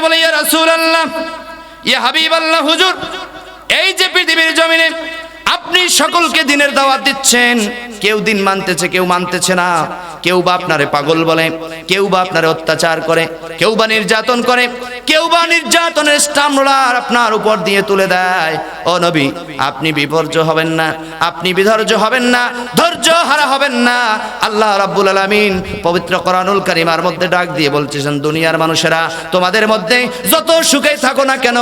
বলে, ইয়া ইয়া হুজুর, এই যে পৃথিবীর আপনি সকলকে দিনের দাওয়াত দিচ্ছেন, কেউ দিন মানতেছে, কেউ মানতেছে না। কেউ বা আপনারে পাগল বলে, কেউ বা আপনারে অত্যাচার করে, কেউ বা নির্যাতন করে, কেউ বা নির্যাতনের স্টামলার আপনার উপর দিয়ে তুলে দেয়। ও নবী, আপনি বিপর্য হবেন না, আপনি বিধৈর্য হবেন না, ধৈর্য হারা হবেন না। আল্লাহ রাব্বুল আলামিন পবিত্র কোরআনুল কারিমার মধ্যে ডাক দিয়ে বলতেছেন, দুনিয়ার মানুষেরা, তোমাদের মধ্যে যত সুখে থাকো না কেন,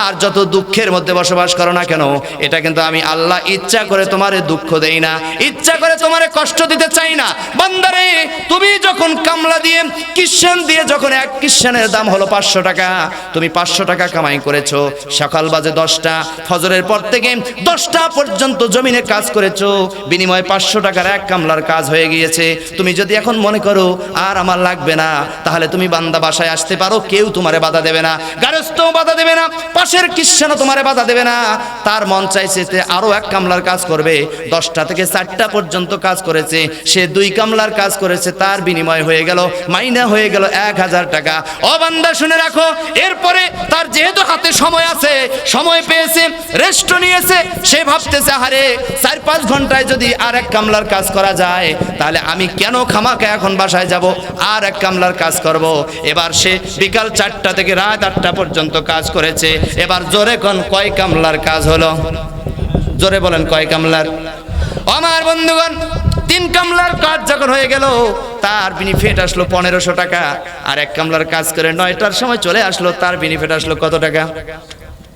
আর যত দুঃখের মধ্যে বসবাস করো না কেন, এটা কিন্তু আমি আল্লাহ ইচ্ছা করে তোমারে দুঃখ দেই না, ইচ্ছা করে তোমারে কষ্ট দিতে চাই না। বান্দারে তুমি যখন কামলা দিয়ে দিয়ে যখন এক দাম হলো পাঁচশো টাকা, তুমি পাঁচশো টাকা কামাই সকাল বাজে দশটা, ফজরের পর থেকে দশটা পর্যন্ত জমিনে কাজ বিনিময়ে পাঁচশো টাকার এক কামলার কাজ হয়ে গিয়েছে। তুমি যদি এখন মনে করো, আর আমার লাগবে না, তাহলে তুমি বান্দা বাসায় আসতে পারো, কেউ তোমারে বাধা দেবে না। গারস্থ বাধা দেবে না, পাশের কিষানও তোমারে বাধা দেবে না। তার মন চাইছে যে আরও এক কামলার কাজ করবে। দশটা থেকে চারটা পর্যন্ত কাজ করেছে। সে দুই কামলার কাজ করেছে, তার বিনিময় হয়ে গেল, মাইনা হয়ে গেল এক হাজার টাকা। ও বান্দা, শুনে রাখো, এরপরে তার যেহেতু হাতে সময় আছে, সময় পেয়েছে রেস্ট নিয়েছে, সে ভাবতেছে হারে চার পাঁচ ঘন্টায় যদি আর এক কামলার কাজ করা যায়, তাহলে আমি কেন খামাকে এখন বাসায় যাব? আর এক কামলার কাজ করব। এবার সে বিকাল চারটা থেকে রাত আটটা পর্যন্ত কাজ করেছে। এবার জোরে কোন, কয় কামলার কাজ হলো? জোরে বলেন, কয় কামলার? আমার বন্ধুগণ তিন কামলার কাজ যখন হয়ে গেল, তার বেনিফিট আসলো পনেরোশো টাকা। আর এক কামলার কাজ করে নয়টার সময় চলে আসলো, তার বেনিফিট আসলো কত টাকা?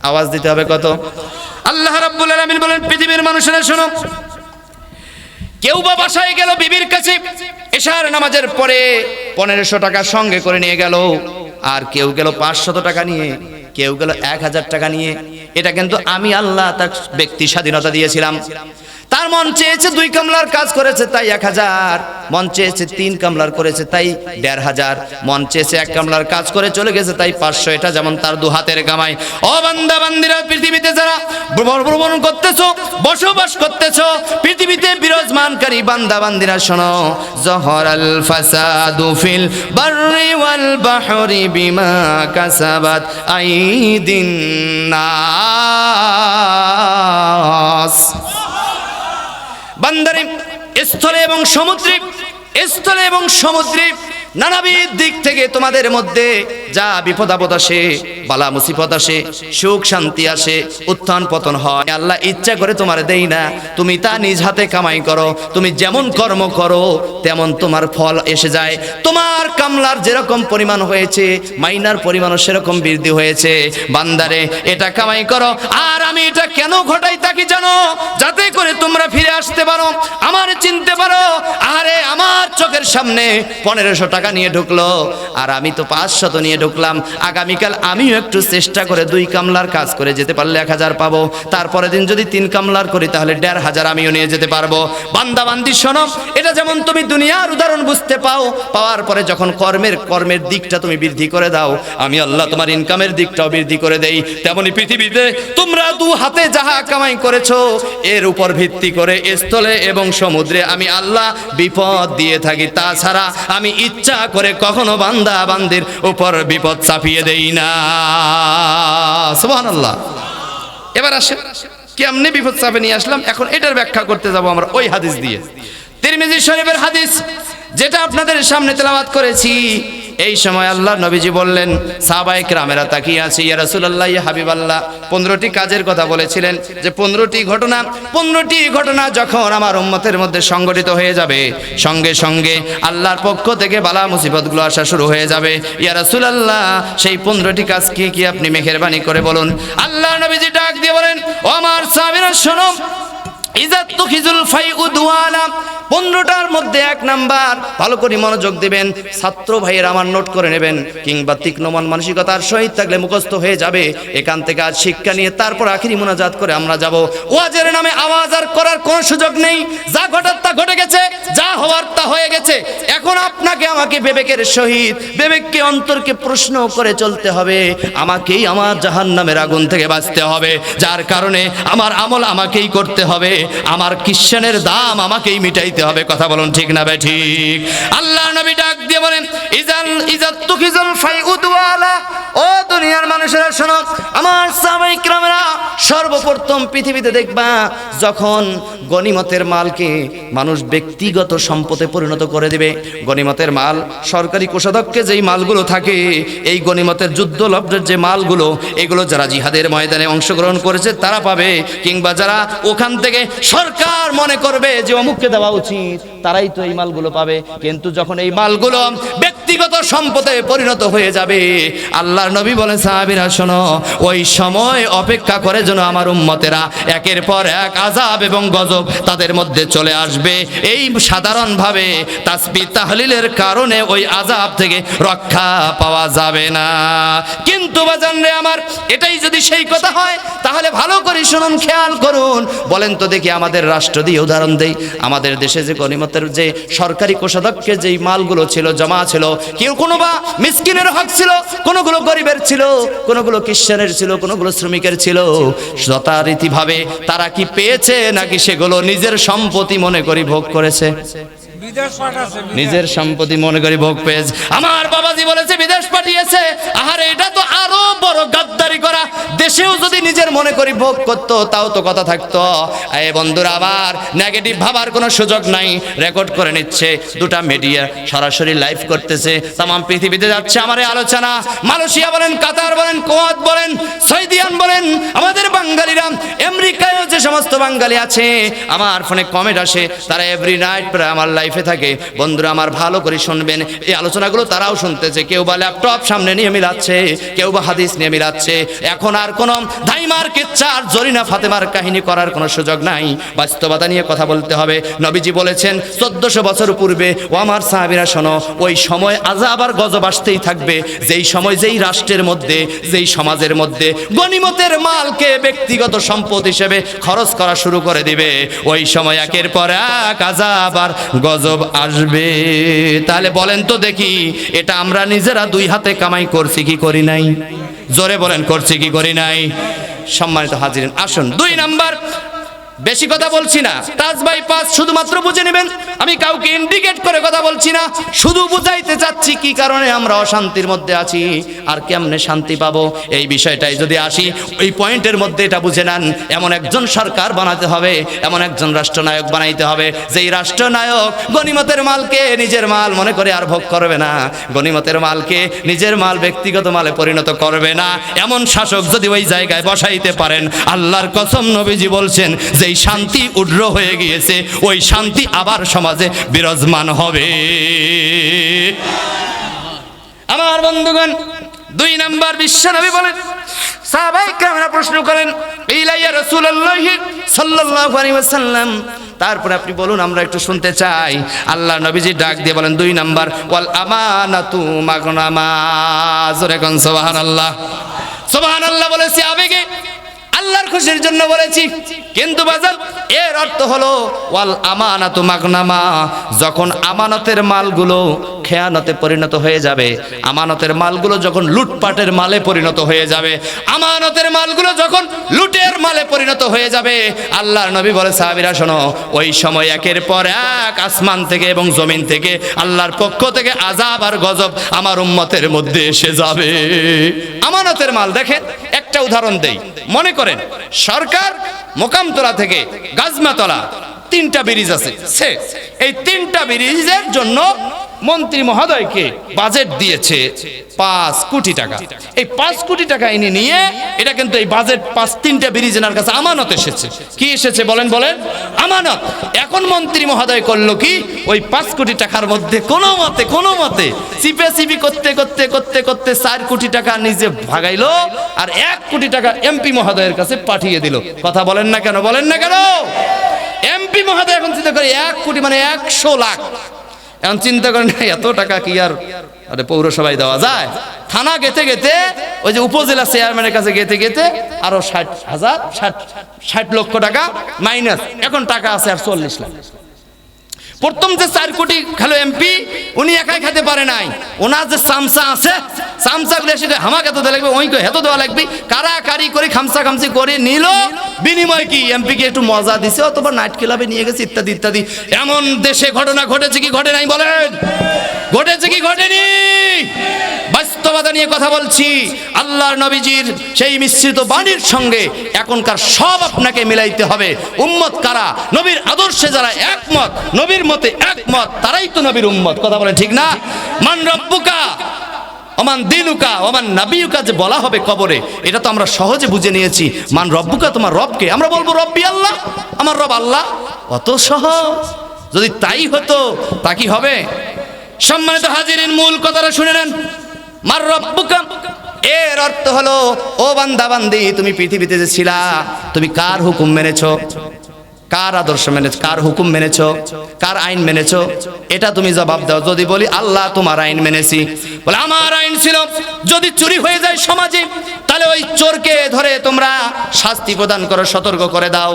আওয়াজ দিতে হবে কত? আল্লাহ রাব্বুল আলামিন বলেন, পৃথিবীর মানুষেরা শোনো, কেউ বা বাসায় গেল বিবির কাছে, এশার নামাজের পরে পনেরোশো টাকা সঙ্গে করে নিয়ে গেল। আর কেউ গেল পাঁচশত টাকা নিয়ে, কেউ গেল এক হাজার টাকা নিয়ে। এটা কিন্তু আমি আল্লাহ তার ব্যক্তি স্বাধীনতা দিয়েছিলাম। তার মন চেয়েছে দুই কামলার কাজ করেছে তাই এক হাজার। মন চেয়েছে তিন কামলার করেছে তাই দেড় হাজার। মন চেয়েছে এক কামলার কাজ করে চলে গেছে তাই পাঁচশো। এটা যেমন তার দু হাতের কামাই। ও বান্দা, বান্দিরা, পৃথিবীতে যারা ভ্রমণ করতেছো, বসবাস করতেছো, পৃথিবীতে বিরাজমানকারী বান্দা, বান্দিরা, শোনো। জহর আল ফাসাদু ফিল বাররি ওয়াল বাহরি বিমা কাসাবাত আইদিন নাস। বান্দারে স্থলে এবং সমুদ্রে স্থলে এবং সমুদ্রে নানাবিধ দিক থেকে তোমাদের মধ্যে যা বিপদ আপদ আসে, বালা মুসিবত আসে, সুখ শান্তি আসে, উত্থান পতন হয়। আল্লাহ ইচ্ছা করে তোমার দেই না। তুমি তা নিজ হাতে কামাই করো। তুমি যেমন কর্ম করো, তেমন তোমার ফল এসে যায়। তোমার কামলার যেরকম পরিমাণ হয়েছে, মাইনার পরিমাণও সেরকম বৃদ্ধি হয়েছে। বান্দারে, এটা কামাই করো। আর আমি এটা কেন ঘটাই তাকে জানো? যাতে করে তোমরা ফিরে আসতে পারো, আমার চিনতে পারো। আরে, আমার চোখের সামনে পনেরোশো টাকা নিয়ে ঢুকলো। আর আমি তো পাঁচশত নিয়ে ঢুকলাম। আগামীকাল আমিও একটু চেষ্টা করে দুই কামলার কাজ করে যেতে পারলে এক হাজার পাবো। তারপরে দিন যদি তিন কামলার করি, তাহলে দেড় হাজার আমিও নিয়ে যেতে পারব। বান্দা, বান্দি, শোনো, এটা যেমন তুমি দুনিয়ার উদাহরণ বুঝতে পাও, পাওয়ার পরে যখন কর্মের কর্মের দিকটা তুমি বৃদ্ধি করে দাও, আমি আল্লাহ তোমার ইনকামের দিকটাও বৃদ্ধি করে দেই। তেমনি পৃথিবীতে তোমরা দু হাতে যাহা কামাই করেছ, এর উপর ভিত্তি করে স্থলে এবং সমুদ্রে আমি আল্লাহ বিপদ দিয়ে থাকি। তাছাড়া আমি ইচ্ছা করে কখনো বান্দা বান্দির উপর বিপদ চাপিয়ে দেই না। সুবহানাল্লাহ। এবার আসে কেমনে বিপদ চাপে নিয়ে আসলাম? এখন এটার ব্যাখ্যা করতে যাব আমরা ওই হাদিস দিয়ে। তিরমিজি শরীফের হাদিস, যেটা আপনাদের সামনে তেলাওয়াত করেছি। এই সময় আল্লাহ নবীজি বললেন, সাহাবায়ে কেরামেরা তাকিয়ে আছে, ইয়া রাসূলুল্লাহ, ইয়া হাবিবাল্লাহ। পনেরোটি কাজের কথা বলেছিলেন, যে পনেরোটি ঘটনা পনেরোটি ঘটনা যখন আমার উম্মতের মধ্যে সংগঠিত হয়ে যাবে, সঙ্গে সঙ্গে আল্লাহর পক্ষ থেকে বালা মুসিবতগুলো আসা শুরু হয়ে যাবে। ইয়া রাসূলুল্লাহ, সেই পনেরোটি কাজ কি কি আপনি মেহেরবানি করে বলুন? আল্লাহ নবীজি ডাক দিয়ে বলেন, ও আমার সাহাবীরা, শোনো পনেরোটার মধ্যে এক নাম্বার। ভালো করে মনোযোগ দিবেন। ছাত্র ভাইয়ের আমার নোট করে নেবেন, কিংবা তীক্ষ্ণ মন মানসিকতার সহিত থাকলে মুখস্থ হয়ে যাবে। এখান থেকে আজ শিক্ষা নিয়ে তারপর আখিরি মোনাজাত করে আমরা যাব। ওয়াজের নামে আওয়াজ আর করার কোনো সুযোগ নেই। যা ঘটার তা ঘটে গেছে, যা হওয়ার তা হয়ে গেছে। এখন আপনাকে, আমাকে বিবেকের সহিত, বিবেককে, অন্তরকে প্রশ্ন করে চলতে হবে। আমাকেই আমার জাহান্নামের আগুন থেকে বাঁচতে হবে। যার কারণে আমার আমল আমাকেই করতে হবে। আমার কিশ্চানের দাম আমাকেই মিটাইতে দিতে হবে, কথা বলুন ঠিক না ভাই, ঠিক। আল্লাহ নবী ডাক দিয়ে বলেন, ইজাল ইজাত ফাইউদ ওয়ালা ও দুনিয়ার মানুষেরা শোনো, আমার সাবাইকরামরা সর্বপ্রথম পৃথিবীতে দেখবা, যখন গনিমতের মালকে মানুষ ব্যক্তিগত সম্পদে পরিণত করে দেবে। গনিমতের মাল, সরকারি কোষাধ্যক্ষে যেই মালগুলো থাকে, এই গনিমতের যুদ্ধলব্ধের যে মালগুলো, এগুলো যারা জিহাদের ময়দানে অংশগ্রহণ করেছে, তারা পাবে। কিংবা যারা ওখান থেকে সরকার মনে করবে যে অমুককে দেওয়া উচিত, তারাই তো এই মালগুলো পাবে। কিন্তু যখন এই মালগুলো ব্যক্তি ব্যক্তিগত সম্পদে পরিণত হয়ে যাবে। আল্লাহর নবী বলে সাহাবীরা, শোনো, ওই সময় অপেক্ষা করে যেন আমার উম্মতেরা একের পর এক আজাব এবং গজব তাদের মধ্যে চলে আসবে। এই সাধারণভাবে তাসবি তাহলিলের কারণে ওই আজাব থেকে রক্ষা পাওয়া যাবে না। কিন্তু বাজান রে আমার, এটাই যদি সেই কথা হয়, তাহলে ভালো করে শুনুন, খেয়াল করুন। বলেন তো দেখি আমাদের রাষ্ট্র দিয়ে উদাহরণ দেই। আমাদের দেশে যে গণিমতের যে সরকারি কোষাধ্যক্ষে যেই মালগুলো ছিল, জমা ছিল কেউ কোনো বা মিসকিনের হক ছিল, কোনোগুলো গরিবের ছিল, কোনোগুলো খ্রিস্টানের ছিল, কোনোগুলো শ্রমিকের ছিল যথারীতিভাবে তারা কি পেয়েছে নাকি সেগুলো নিজের সম্পত্তি মনে করি ভোগ করেছে। নিজের সম্পত্তি মনে করি ভোগ পেয়েছে। আমার বাবাজি বলেছে, বিদেশ পাঠিয়েছে। আর এটা তো আরও বড় গাদ্দারি করা। দেশেও যদি নিজের মনে করি ভোগ করতো, তাও তো কথা থাকতো। এ বন্ধুরা, আবার নেগেটিভ ভাবার কোনো সুযোগ নাই। রেকর্ড করে নিচ্ছে দুটা মিডিয়া সরাসরি লাইভ করতেছে। তাম পৃথিবীতে যাচ্ছে আমার আলোচনা। মালয়েশিয়া বলেন, কাতার বলেন, কোয়াত বলেন, সৌদিয়ান বলেন, আমাদের বাঙালিরা, আমেরিকায়ও যে সমস্ত বাঙালি আছে, আমার ফোনে কমেন্ট আসে, তারা এভরি নাইট প্রায় আমার লাইফে থাকে। বন্ধুরা আমার ভালো করে শুনবেন। এই আলোচনাগুলো তারাও শুনতেছে। কেউ বা ল্যাপটপ সামনে নিয়ে মিলাচ্ছে, কেউ বা হাদিস নিয়ে মিলাচ্ছে। এখন আর কোনো ধাইমার কিচ্ছা আর জরিনা ফাতেমার কাহিনী করার কোনো সুযোগ নাই। বাস্তবতা নিয়ে কথা বলতে হবে। নবীজি বলেছেন, চোদ্দশো বছর পূর্বে, ও আমার সাহাবিরা শোনো, ওই সময় আজাব আর গজব আসতেই থাকবে। যেই সময় যেই রাষ্ট্রের মধ্যে, যেই সমাজের মধ্যে গনিমতের মালকে ব্যক্তিগত সম্পদ হিসেবে খরচ করা শুরু করে দিবে। ওই সময় একের পর এক আজাব আর গজব আসবে। তাহলে বলেন তো দেখি, এটা আমরা নিজেরা দুই হাতে কামাই করছি কি করি নাই? জোরে বলেন, করছি কি করি নাই? সম্মানিত হাজির আসুন। দুই নাম্বার বেশি কথা বলছি না। টাচ বাই পাস শুধুমাত্র বুঝে নেবেন, আমি কাউকে ইন্ডিকেট করে কথা বলছি না। শুধু বুঝাইতে চাচ্ছি কি কারণে আমরা অশান্তির মধ্যে আছি, আর কেমনে শান্তি পাবো। এই বিষয়টাই যদি আসি, ওই পয়েন্টের মধ্যে এটা বুঝে নেন, এমন একজন সরকার বানাতে হবে, এমন একজন রাষ্ট্রনায়ক বানাইতে হবে, যেই রাষ্ট্রনায়ক গনিমতের মালকে নিজের মাল মনে করে আর ভোগ করবে না। গনিমতের মালকে নিজের মাল ব্যক্তিগত মালে পরিণত করবে না। এমন শাসক যদি ওই জায়গায় বসাইতে পারেন, আল্লাহর কসম নবীজি বলছেন যেই শান্তি উড্র হয়ে গিয়েছে, ওই শান্তি আবার সমাজে বিরাজমান হবে। আমার বন্ধুগণ, দুই নাম্বার বিশ্বনবী বলেন, সাহাবাই কেমন প্রশ্ন করেন, ইলাইয়া রাসূলুল্লাহ সাল্লাল্লাহু আলাইহি ওয়াসাল্লাম, তারপরে আপনি বলুন, আমরা একটু শুনতে চাই। আল্লাহ নবীজি ডাক দিয়ে বলেন, দুই নাম্বার, ওয়াল আমানাতু মাগনামা। জোরে কোন, সুবহানাল্লাহ। সুবহানাল্লাহ বলেছি আবেগে আল্লাহর খুশির জন্য বলেছি। কিন্তু বাজার, এর অর্থ হলো, ওয়াল আমানাতু মাগনামা, যখন আমানতের মালগুলো খেয়ানতে পরিণত হয়ে যাবে, আমানতের মালগুলো যখন লুটপাটের মালে পরিণত হয়ে যাবে, আমানতের মালগুলো যখন মালে পরিণত হয়ে যাবে। আল্লাহর নবী বলে, সাহাবিরা, শোনো, ওই সময় একের পর এক আসমান থেকে এবং জমিন থেকে আল্লাহর পক্ষ থেকে আজাব আর গজব আমার উম্মতের মধ্যে এসে যাবে। আমানতের মাল দেখেন, একটা উদাহরণ দেই। মনে করেন, সরকার মোকামতলা থেকে গাজমাতলা তিনটা ব্রিজ আছে। সে এই তিনটা ব্রিজের জন্য মন্ত্রী মহোদয়কে বাজেট দিয়েছে পাঁচ কোটি টাকা। এই পাঁচ কোটি টাকা এনে নিয়ে এটা কিন্তু এই বাজেট পাঁচ তিনটা ব্রিজ এনার কাছে আমানত এসেছে। কি এসেছে বলেন বলেন? আমানত। এখন মন্ত্রী মহোদয় করল কি? ওই পাঁচ কোটি টাকার মধ্যে কোনো মতে কোনো মতে চিপে চিপি করতে করতে করতে করতে চার কোটি টাকা নিজে ভাগাইলো আর এক কোটি টাকা এমপি মহোদয়ের কাছে পাঠিয়ে দিল। কথা বলেন না কেন? বলেন না কেন? এমপি মহোদয় এখন চিন্তা করে, এক কোটি মানে একশো লাখ। এখন চিন্তা করেন, এত টাকা কি আর, আরে পৌরসভায় দেওয়া যায়? থানা গেতে গেতে ওই যে উপজেলা চেয়ারম্যানের কাছে গেতে গেতে আরও ষাট হাজার, ষাট ষাট লক্ষ টাকা মাইনাস। এখন টাকা আছে আর চল্লিশ লাখ। প্রথম যে চার কোটি খেলো এমপি, উনি একাই খেতে পারে নাই। ওনার যে সামসা আছে সামসাগুলো সেটা হামাকে এত দেওয়া লাগবে, ওইকে হেতো দেওয়া লাগবে কারা কারাকারি করে খামসা খামসি করে নিল। বিনিময় কি এমপি কে একটু মজা দিছে, অথবা নাইট ক্লাবে নিয়ে গেছে, ইত্যাদি ইত্যাদি। এমন দেশে ঘটনা ঘটেছে কি ঘটে নাই বলেন? ঘটেছে কি ঘটেনি? বাস্তবতা নিয়ে কথা বলছি। আল্লাহর নবীজির সেই মিশ্রিত বাণীর সঙ্গে এখনকার সব আপনাকে মিলাইতে হবে। উম্মত কারা? নবীর আদর্শে যারা একমত, নবীর মতে একমত, তারাই তো নবীর উম্মত। কথা বলে ঠিক না? মান রব্বুকা, ওমান দিনুকা, ওমান নাবিউকা যে বলা হবে কবরে, এটা তো আমরা সহজে বুঝে নিয়েছি। মান রব্বুকা তোমার রবকে? আমরা বলব রব্বি আল্লাহ, আমার রব আল্লাহ। অত সহজ? যদি তাই হতো, তা কি হবে? সম্মানিত হাজিরিন, মূল কথাটা শুনে নেন। মার রব্বুকা, এর অর্থ হলো, ও বান্দা বান্দি তুমি পৃথিবীতে যে ছিলা, তুমি কার হুকুম মেনেছো? কার আদর্শ মেনেছ, কার হুকুম মেনেছো, কার আইন মেনেছো? এটা তুমি জবাব দাও। যদি বলি, আল্লাহ, তোমার আইন মেনেছি। বলে, আমার আইন ছিল, যদি চুরি হয়ে যায় সমাজে, তাহলে ওই চোরকে ধরে তোমরা শাস্তি প্রদান করো, সতর্ক করে দাও।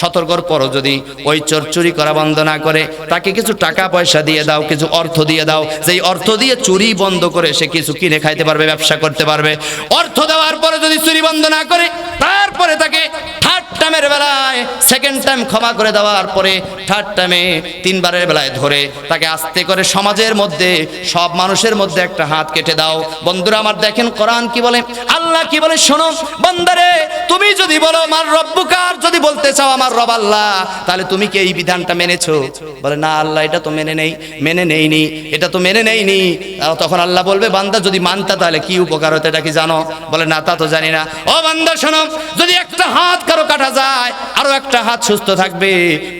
সতর্কর পরও যদি ওই চোর চুরি করা বন্ধ না করে, তাকে কিছু টাকা পয়সা দিয়ে দাও, কিছু অর্থ দিয়ে দাও। যেই অর্থ দিয়ে চুরি বন্ধ করে, সে কিছু কিনে খাইতে পারবে, ব্যবসা করতে পারবে। অর্থ দেওয়ার পরে যদি চুরি বন্ধ না করে তারপরে তাকে থার্ড টাইমের বেলায় সেকেন্ড টাইম ক্ষমা করে দেওয়ার পরে থার্ড টাইমে তিনবারের বেলায় ধরে তাকে আস্তে করে সমাজের মধ্যে, সব মানুষের মধ্যে একটা হাত কেটে দাও। বন্ধুরা আমার দেখেন কোরআন কি বলে? আল্লাহ কি বলে? শোনো, বন্দারে, তুমি যদি বলো, আমার রব্বুকার যদি বলতে চাও, আমার রব আল্লাহ, তাহলে তুমি কি এই বিধানটা মেনেছো? বলে, না, আল্লাহ, এটা তো মেনে নেই মেনে নেই নেইনি, এটা তো মেনে নেইনি। তাও তখন আল্লাহ বলবে, বান্দা যদি মানতা, তাহলে কি উপকার হতো, এটা কি জানো? বলে, না, তা তো জানি না। ও বান্দা, শোনো যদি একটা হাত কারও কাটা যায়, আরও একটা হাত সুস্থ থাকবে।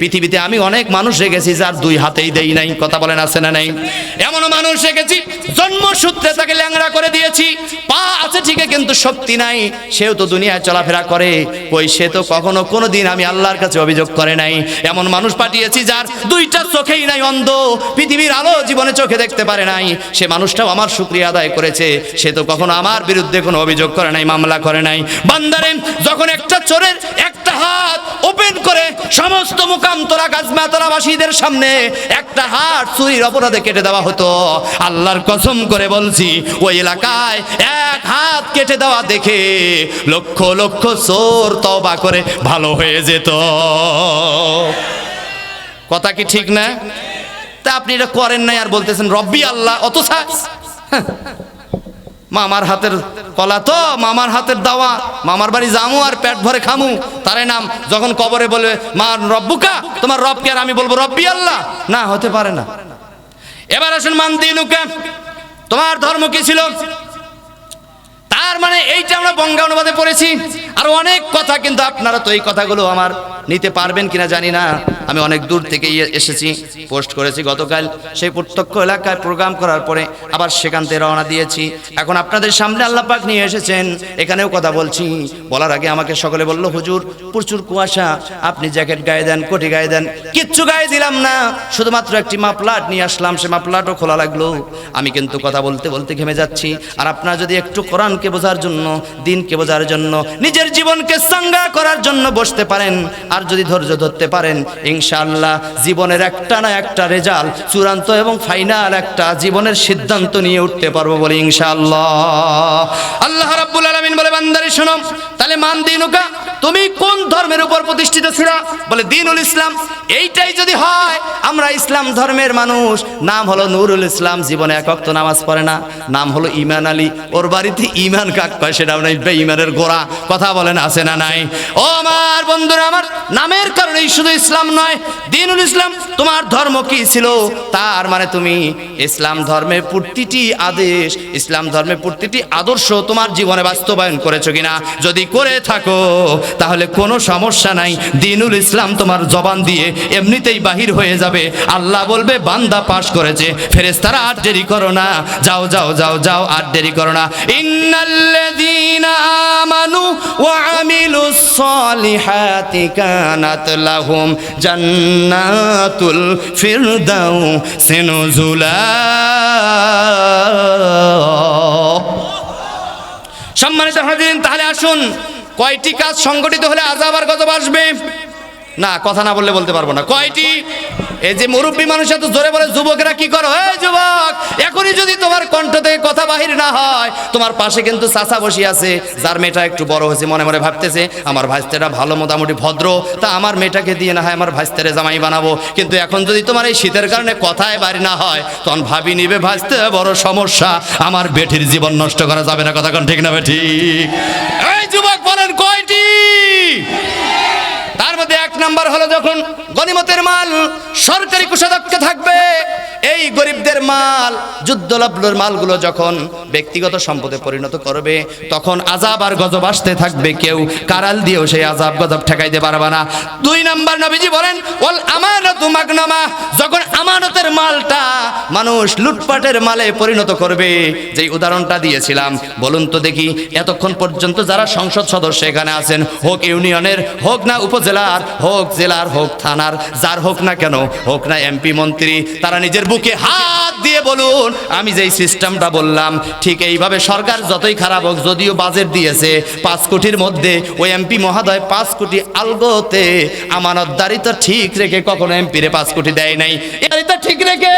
পৃথিবীতে আমি অনেক মানুষ রেখেছি যার দুই হাতেই দেই নাই, কথা বলেন আছে না নাই? এমনও মানুষ রেখেছি জন্মসূত্রে তাকে ল্যাংড়া করে দিয়েছি, পা আছে ঠিকই কিন্তু শক্তি নাই, সেও তো দুনিয়ায় চলাফেরা করে, কই সে তো কখনো কোনো দিন আমি আল্লাহর কাছে অভিযোগ করে নাই। এমন মানুষ পাঠিয়েছি যার দুইটা চোখেই নাই অন্ধ, পৃথিবীর আলো জীবনে চোখে দেখতে পারে নাই। সে মানুষটাও আমার শুক্রিয়া আদায় করেছে, সে তো কখনো আমার বিরুদ্ধে কোনো অভিযোগ করে নাই, মামলা করে নাই। বান্দারে যখন একটা চোরের একটা হাত ওপেন করে সমস্ত মুকামতলা গাজমাতলাবাসীদের সামনে একটা হাত চুরির অপরাধে কেটে দেওয়া হতো। আল্লাহর কসম করে বলছি, ওই এলাকায় এক হাত কেটে দেওয়া দেখে লক্ষ লক্ষ চোর তবা করে ভালো হয়ে যেত। কথা কি ঠিক না? তা আপনি এটা করেন নাই আর বলতেছেন, রব্বি আল্লাহ অত সাজ মামার হাতের কলা তো, মামার হাতের দাওয়া, মামার বাড়ি জামু আর পেট ভরে খামু। তারে নাম যখন কবরে বলবে, মা, রব্বুকা, তোমার রবকে আর আমি বলব, রব্বি আল্লাহ। না, হতে পারে না। এবার আসুন মান দিনুকা তোমার ধর্ম কি ছিল? তার মানে এইটা আমরা বঙ্গা অনুবাদে পড়েছি। আর অনেক কথা কিন্তু আপনারা তো এই কথাগুলো আমার নিতে পারবেন কিনা জানি না। আমি অনেক দূর থেকে এসেছি, পোস্ট করেছি। গতকাল সেই প্রত্যক্ষ এলাকায় প্রোগ্রাম করার পরে আবার সেখান থেকে রওনা দিয়েছি। এখন আপনাদের সামনে আল্লাহ পাক নিয়ে এসেছেন। এখানেও কথা বলছি। বলার আগে আমাকে সকলে বলল, হুজুর, প্রচুর কুয়াশা। আপনি জ্যাকেট গায়ে দেন, কোটি গায়ে দেন। কিচ্ছু গায়ে দিলাম না। শুধুমাত্র একটি মাপলাট নিয়ে আসলাম। সে মাপলাটও খোলা লাগল। আমি কিন্তু কথা বলতে বলতে ঘেমে যাচ্ছি। আর আপনারা যদি একটু কোরআনকে বোঝার জন্য, দিনকে বোঝার জন্য, নিজের জীবনকে চাঙ্গা করার জন্য বসতে পারেন আর যদি ধৈর্য ধরতে পারেন, ইনশাআল্লাহ জীবনের একটা না একটা রেজাল্ট, চূড়ান্ত এবং ফাইনাল একটা জীবনের সিদ্ধান্ত নিয়ে উঠতে পারব বলে ইনশাআল্লাহ। আল্লাহ রাব্বুল আলামিন বলে, বান্দারে শোনো, তাহলে মান দিনুকা তুমি কোন উপর প্রতিষ্ঠিত ছিল বলে, দিনুল ইসলাম, এইটাই যদি হয়, আমরা ইসলাম ধর্মের মানুষ। নাম হলো নুরুল ইসলাম, জীবনে একক তো নামাজ পড়ে না। নাম হলো ইমান আলী। ওর বাড়িতে ইমান কাক পায় সেটাও নাই বেঈমানের গোড়া। কথা বলেন, আছে না নাই? ও আমার বন্ধুরা, আমার নামের কারণেই শুধু ইসলাম নয়, দিনুল ইসলাম, তোমার ধর্ম কি ছিল? তার মানে তুমি ইসলাম ধর্মের প্রতিটি আদেশ, ইসলাম ধর্মের প্রতিটি আদর্শ তোমার জীবনে বাস্তবায়ন করেছ কিনা? যদি করে থাকো, তাহলে কোনো সমস্যা নাই। দিনুল ইসলাম তোমার জবান দিয়ে এমনিতেই বাহির হয়ে যাবে। আল্লাহ বলবে, বান্দা পাশ করেছে। ফেরেস্তারা আর দেরি করো না। যাও যাও যাও যাও, আর দেরি করো না। জান্নাতুল সম্মানিত হাজিরিন, তাহলে আসুন। কয়টি কাজ সংগঠিত হলে আজাব আর গজব আসবে? না, কথা না বললে বলতে পারব না। কয়টি? এই যে মুরব্বী মানুষ এত জোরে বলে, যুবকেরা কি করো? এই যুবক, এখনই যদি তোমার কণ্ঠ থেকে কথা বাহির না হয়, তোমার পাশে কিন্তু চাচা বসে আছে, যার মেয়েটা একটু বড় হয়েছে, মনে মনে ভাবতেছে, আমার ভাইস্তেরা ভালো, মোটামুটি ভদ্র, তা আমার মেয়েটাকে দিয়ে না হয় আমার ভাইস্তেরে জামাই বানাবো? কিন্তু এখন যদি তোমার এই শীতের কারণে কথায় বাড়ি না হয়, তখন ভাবি নিবে, ভাইস্তে, বড় সমস্যা, আমার বেটির জীবন নষ্ট করা যাবে না। কথা ঠিক না বলেন কয়টি? তার মধ্যে এক নাম্বার হলো যখন গনিমতের মাল সরকারি কোষাধ্যক্ষে থাকবে এই গরিবদের মাল যুদ্ধলব্ধর মালগুলো যখন ব্যক্তিগত সম্পদে পরিণত করবে, তখন আজাব আর গজব আসতে থাকবে কেউ। কারাল দিয়েও সেই আজাব গজব ঠেকাইতে পারবে না। দুই নাম্বার নবীজি বলেন ওল আমানত মাগনামা যখন আমানতের মালটা মানুষ লুটপাটের মালে পরিণত করবে, যেই উদাহরণটা দিয়েছিলাম, বলুন তো দেখি, এতক্ষণ পর্যন্ত যারা সংসদ সদস্য এখানে আছেন, হোক ইউনিয়নের, হোক না উপজেলার, হোক জেলার, হোক থানার, যার হোক না কেন, হোক না এমপি, মন্ত্রী, তারা নিজের বুকে হাত দিয়ে বলুন, আমি যেই সিস্টেমটা বললাম, ঠিক এইভাবে সরকার যতই খারাপ হোক, যদিও বাজেট দিয়েছে পাঁচ কোটির মধ্যে, ওই এমপি মহাদয় পাঁচ কোটি আলগোতে আমানতদারি তো ঠিক রেখে কখনো এমপি রে পাঁচ কোটি দেয় নাই। এটা ঠিক রেখে,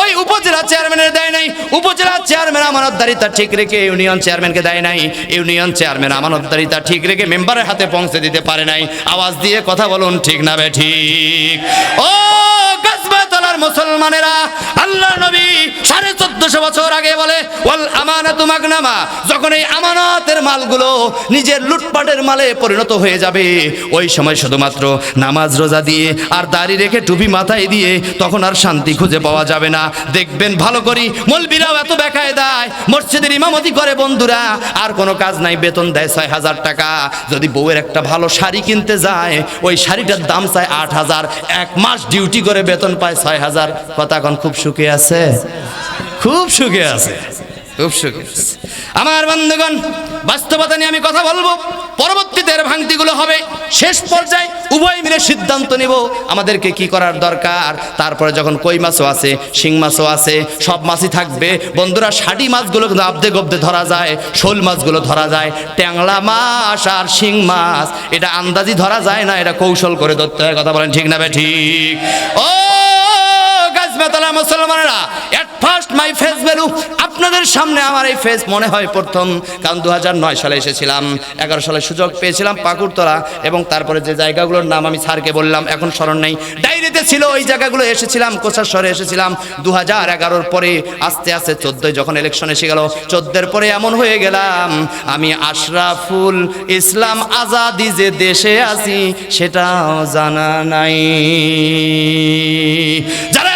ওই উপজেলা চেয়ারম্যানের দেয় নাই। উপজেলা চেয়ারম্যান আমানতদারিতা ঠিক রেখে ইউনিয়ন চেয়ারম্যানকে দেয় নাই। ইউনিয়ন চেয়ারম্যান আমানতদারিতা ঠিক রেখে মেম্বারের হাতে পৌঁছে দিতে পারে নাই। আওয়াজ দিয়ে কথা বলুন, ঠিক না বে ঠিক? ও গাছবাতলার মুসলমানেরা আল্লাহ নবী সাড়ে চোদ্দশো বছর আগে বলে, ওয়াল আমানাতু মাগনামা। যখন এই আমানতের মালগুলো নিজের লুটপাটের মালে পরিণত হয়ে যাবে, ওই সময় শুধুমাত্র নামাজ রোজা দিয়ে আর দাড়ি রেখে টুপি মাথায় দিয়ে তখন আর শান্তি খুঁজে পাওয়া যাবে না। দেখবেন ভালো করি, মলবিরাও এত দেয় মসজিদের ইমামতি করে বন্ধুরা, আর কোনো কাজ নাই, বেতন দেয় ছয় হাজার টাকা। যদি বউয়ের একটা ভালো শাড়ি কিনতে যায়, ওই শাড়িটার দাম চায় আট হাজার, এক মাস ডিউটি করে বেতন পায় ছয় হাজার। কথা খুব সুখে আছে? খুব সুখে আছে। খুব সুখে আছে। আমার বন্ধুগণ বাস্তবতা নিয়ে আমি কথা বলব। পরবর্তীতে এর ভাঙতিগুলো হবে। শেষ পর্যায়ে উভয় মিলে সিদ্ধান্ত নিব আমাদেরকে কি করার দরকার। তারপরে যখন কই মাছও আছে শিং মাছও আছে সব মাছই থাকবে। বন্ধুরা ষাটি মাছগুলো কিন্তু আবদে গবদে ধরা যায় শোল মাছগুলো ধরা যায় ট্যাংলা মাছ আর শিং মাছ। এটা আন্দাজি ধরা যায় না এটা কৌশল করে ধরতে হয়। কথা বলেন ঠিক না বে ঠিক? ও গাছবেতলা মুসলমানেরা at first my face value আপনাদের সামনে আমার এই ফেস মনে হয় প্রথম, কারণ দু সালে এসেছিলাম। এগারো সালে সুযোগ পেয়েছিলাম পাকুড়তলা, এবং তারপরে যে জায়গাগুলোর নাম আমি স্যারকে বললাম, এখন স্মরণ নেই। ডায়েরিতে ছিল, ওই জায়গাগুলো এসেছিলাম কোচার শহরে এসেছিলাম। দু হাজার এগারোর পরে আস্তে আস্তে চোদ্দোয় যখন ইলেকশন এসে গেল, চোদ্দের পরে এমন হয়ে গেলাম, আমি আশরাফুল ইসলাম আজাদি যে দেশে আছি, সেটাও জানা নাই। যারা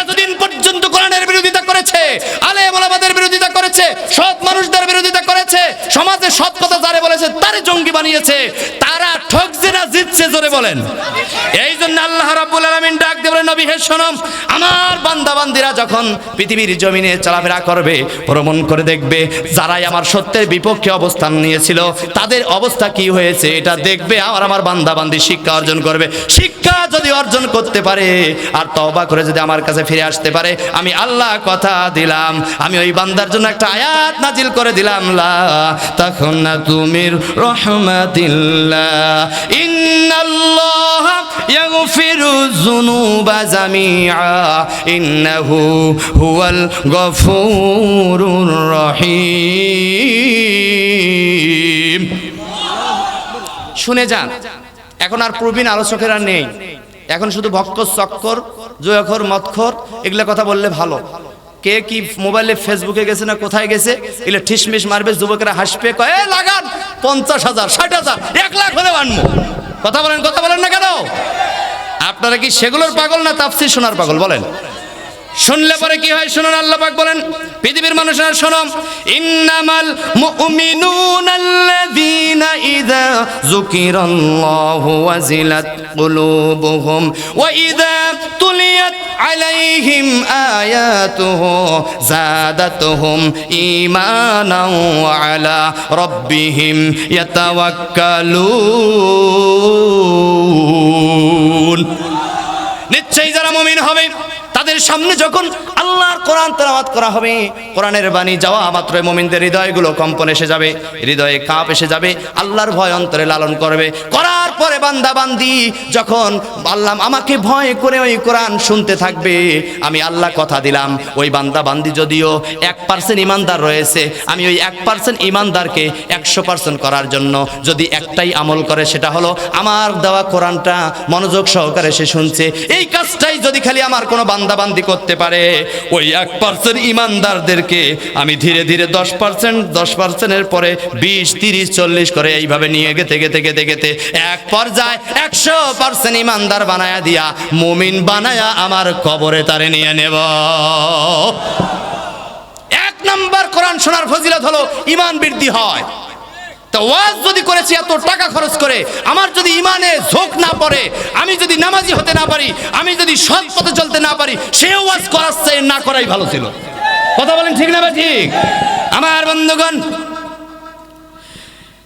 করেছে। আলে মোলামাদের বিরোধিতা করেছে, সৎ মানুষদের বিরোধিতা করেছে, সমাজে সৎ কথা যারে বলেছে তারে জঙ্গি বানিয়েছে, তারা ঠকছে না, জিতছে জোরে বলেন। এই জন্য আল্লাহ রাব্বুল নবী হে শোনো আমার বান্দা বান্দিরা যখন পৃথিবীর জমিনে চলাফেরা করবে, ভ্রমণ করে দেখবে, যারাই আমার সত্যের বিপক্ষে অবস্থান নিয়েছিল, তাদের অবস্থা কি হয়েছে এটা দেখবে আমার বান্দা বান্দি শিক্ষা অর্জন করবে। শিক্ষা যদি অর্জন করতে পারে, আর তওবা করে যদি আমার কাছে ফিরে আসতে পারে, আমি আল্লাহ কথা দিলাম, আমি ওই বান্দার জন্য একটা আয়াত নাজিল করে দিলাম, লা তখন না তুমির রহমাতিল্লাহ, ইন্নাল্লাহ ইয়াগফিরু যুনুবা জামিআ ইন্নাহু হুয়াল গফুরুর রহিম। শুনে যান এখন আর প্রবীণ আলোচকেরা নেই। এখন শুধু ভক্কর চক্কর জয়খর মৎখর এগুলো কথা বললে ভালো। কে কি মোবাইলে ফেসবুকে গেছে না কোথায় গেছে এগুলো ঠিসমিস মারবে যুবকেরা হাসবে কয়ে "এ, লাগান পঞ্চাশ হাজার ষাট হাজার এক লাখ হলে আনব কথা বলেন কথা বলেন না কেন? আপনারা কি সেগুলোর পাগল না তাফসির শোনার পাগল? বলেন। শুনলে পরে কি হয়? শুনুন, আল্লাহ পাক বলেন, পৃথিবীর মানুষেরা শোনো ইন্নামাল মুমিনুনা আল্লাযীনা ইযা যুকিরাল্লাহু ওয়াজিলাত কুলুবুহুম ওয়া ইযা তুলিয়াত আলাইহিম আয়াতুহু যাদাতুহুম ঈমানাও ওয়া আলা রাব্বিহিম ইয়াতাওয়াক্কালুন। নিশ্চয়ই যারা মুমিন হবে তাদের সামনে যখন আল্লাহর কোরআন তেলাওয়াত করা হবে, কোরআনের বাণী যাওয়া মাত্র মোমিনদের হৃদয়গুলো কম্পন এসে যাবে, হৃদয়ে কাঁপ এসে যাবে, আল্লাহর ভয় অন্তরে লালন করবে। করার তারপরে বান্দা বান্দি যখন আল্লাহ আমাকে ভয় করে ওই কোরআন শুনতে থাকবে। আমি আল্লাহ কথা দিলাম। ওই বান্দা বান্দি যদিও এক পার্সেন্ট ইমানদার রয়েছে, আমি ওই এক পার্সেন্ট ইমানদারকে একশো পার্সেন্ট করার জন্য যদি একটাই আমল করে, সেটা হলো আমার দেওয়া কোরআনটা মনোযোগ সহকারে সে শুনছে। এই কাজটাই যদি খালি আমার কোনো বান্দা বান্দি করতে পারে, ওই এক পার্সেন্ট ইমানদারদেরকে আমি ধীরে ধীরে দশ পার্সেন্ট দশ পার্সেন্টের পরে বিশ, তিরিশ, চল্লিশ করে এইভাবে নিয়ে গেতে গেতে গেতে গেতে, এক পর্যায়ে একশো পার্সেন্ট ইমানদার বানায়া দিয়া মুমিন বানায়া আমার কবরে তারে নিয়ে নেব। এক নাম্বার কোরআন শোনার ফজিলত হলো, ইমান বৃদ্ধি হয়। তা ওয়াজ যদি করেছি, এত টাকা খরচ করে, আমার যদি ইমানে ঝোঁক না পড়ে, আমি যদি নামাজি হতে না পারি, আমি যদি সৎ পথে চলতে না পারি সে ওয়াজ করার না করাই ভালো ছিল। কথা বলেন ঠিক না ঠিক? আমার বন্ধুগণ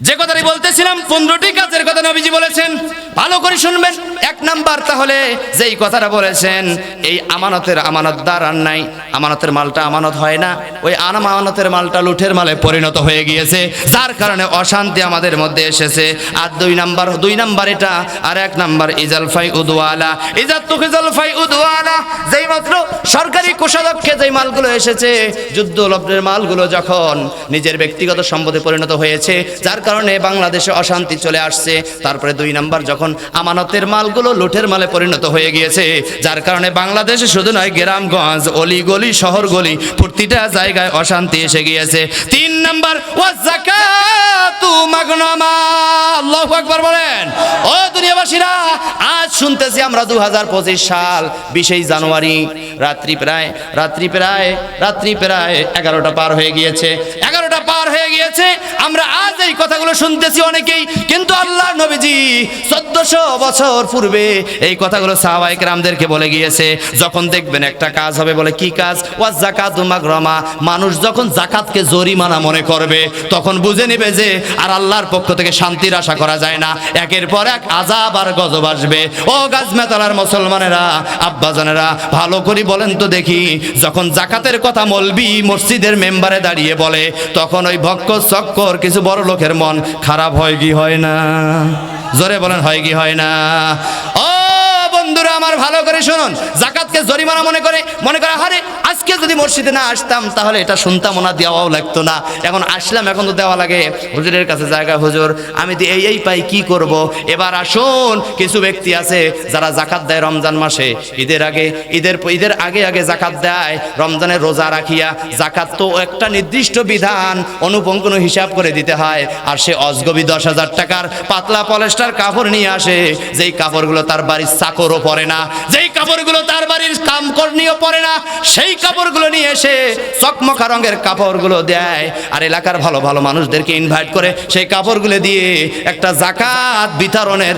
যে কথাটি বলতেছিলাম পনেরোটি কাজের কথা নবীজি বলেছেন। ভালো করে শুনবেন। এক নাম্বার তাহলে, যেই কথাটা বলেছেন, এই আমানতের আমানতদার আর নাই। আমানতের মালটা আমানত হয় না। ওই আমানতের মালটা লুঠের মালে পরিণত হয়ে গিয়েছে। যার কারণে অশান্তি আমাদের মধ্যে এসেছে। আর দুই নাম্বার দুই নাম্বার এটা, আর এক নাম্বার, ইজালফাই উদওয়ালা। ইজাত তুকিজালফাই উদওয়ালা। যেই মাত্র সরকারি কোষাধ্যক্ষে যেই মালগুলো এসেছে, যুদ্ধ লব্ধের মালগুলো যখন নিজের ব্যক্তিগত সম্পদে পরিণত হয়েছে, যার কারণে বাংলাদেশে অশান্তি চলে আসছে। তারপরে দুই নাম্বার, যখন আমানতের মালগুলো লুঠের মালে পরিণত হয়ে গিয়েছে, যার কারণে বাংলাদেশে শুধু নয়, গ্রামগঞ্জ অলি গলি শহর গলি প্রতিটা জায়গায় অশান্তি এসে গিয়েছে। তিন নাম্বার ও জাকাতু পার হয়ে গিয়েছে। পার হয়ে গিয়েছে। আমরা আজ এই কথাগুলো শুনতেছি অনেকেই, কিন্তু আল্লাহ নবীজি চোদ্দশো বছর পূর্বে এই কথাগুলো সাহাবাইক রামদেরকে বলে গিয়েছে। যখন দেখবেন একটা কাজ হবে, বলে কি কাজ? ওয়া জাকাত মাগরমা। মানুষ যখন জাকাতকে জরিমানা মনে করবে, তখন বুঝে নেবে যে আর আল্লাহর পক্ষ থেকে শান্তির আশা করা যায় না। একের পর এক আজাব আর গজব আসবে। ও গাজমেতলার মুসলমানেরা, আব্বাজানেরা, ভালো করে বলেন তো দেখি, যখন জাকাতের কথা মলবি মসজিদের মেম্বারে দাঁড়িয়ে বলে, তখন ওই ভক্ত চক্কর কিছু বড় লোকের মন খারাপ হয় কি হয় না? জোরে বলেন, হয় কি হয় না? ও বন্ধুরা, আমার ভালো করে শুনুন। জাকাতকে জরিমানা মনে করে মনে করে আরে আজকে যদি মসজিদে না আসতাম, তাহলে এটা শুনতাম না, দেওয়াও লাগতো না। এখন আসলাম, এখন তো দেওয়া লাগে। হুজুরের কাছে জায়গা, হুজুর, আমি তো এই এই পাই কি করব? এবার আসুন, কিছু ব্যক্তি আছে যারা জাকাত দেয় রমজান মাসে। ঈদের আগে, ঈদের ঈদের আগে আগে জাকাত দেয়, রমজানের রোজা রাখিয়া জাকাত তো একটা নির্দিষ্ট বিধান, অনুপঙ্কন হিসাব করে দিতে হয়। আর সে অজগবি দশ হাজার টাকার পাতলা পলেস্টার কাপড় নিয়ে আসে। যেই কাপড়গুলো তার বাড়ির চাকরও পরে না, যেই কাপড়গুলো তার বাড়ির কাম কর্মীও পরে না, সেই কাপড়গুলো নিয়ে এসে চকমকা রঙের কাপড়গুলো দেয়। আর এলাকার ভালো ভালো মানুষদেরকে ইনভাইট করে সেই কাপড়গুলো দিয়ে একটা জাকাত বিতরণের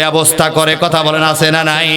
ব্যবস্থা করে। কথা বলেন, আছে না নাই?